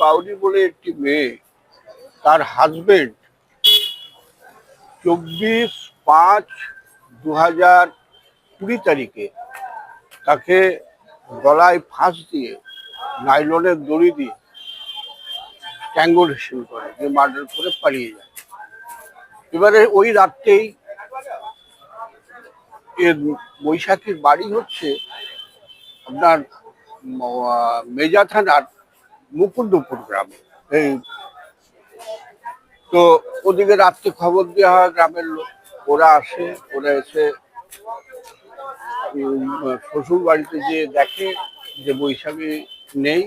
বাউরি বলে একটি মেয়ে, তার হাজবেন্ড চব্বিশ পাঁচ দু হাজার কুড়ি তারিখে তাকে গলায় ফাঁস দিয়ে নাইলনের দড়ি দিয়ে স্ট্যাঙ্গুলেশন করে যে মার্ডার করে পালিয়ে যায়। এবারে ওই রাত্রেই এর বৈশাখীর বাড়ি হচ্ছে আপনার মেজা থানার মুকুন্দপুর গ্রামে। এই, তো ওদিকে রাত্রে খবর দেওয়া হয়, গ্রামের লোক, ওরা আসে, ওরা এসে শ্বশুর বাড়িতে যে দেখে যে বৈশাখী নেই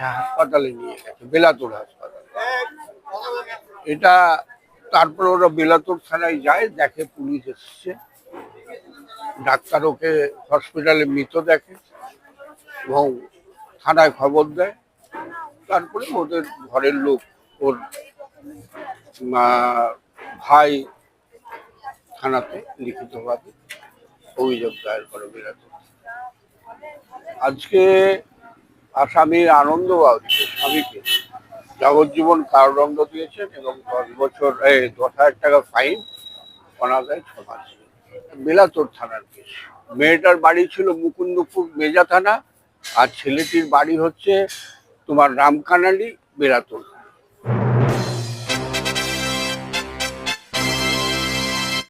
হাসপাতালে নিয়ে গেছে, বেলাতোর হাসপাতালে। এটা তারপর ওরা বেলাতোর থানায় যায়, দেখে পুলিশ এসছে। ডাক্তার ওকে হসপিটালে মৃত দেখে এবং থানায় খবর দেয়। তারপরে ওদের ঘরের লোক, ওর ভাই থানাতে লিখিতভাবে অভিযোগ দায়ের করে বিরাট আজকে আসামির আনন্দ বাউরি স্বামীকে। যাবজ্জীবন কারাদণ্ড দিয়েছেন এবং দশ বছর দশ হাজার টাকা ফাইন অনাদায় ছ মাস। বেলাতোর থানার কেস। মেয়েটার বাড়ি ছিল মুকুন্দপুর মেজা থানা, আর ছেলেটির বাড়ি হচ্ছে তোমার রামকানালি বেলাতোর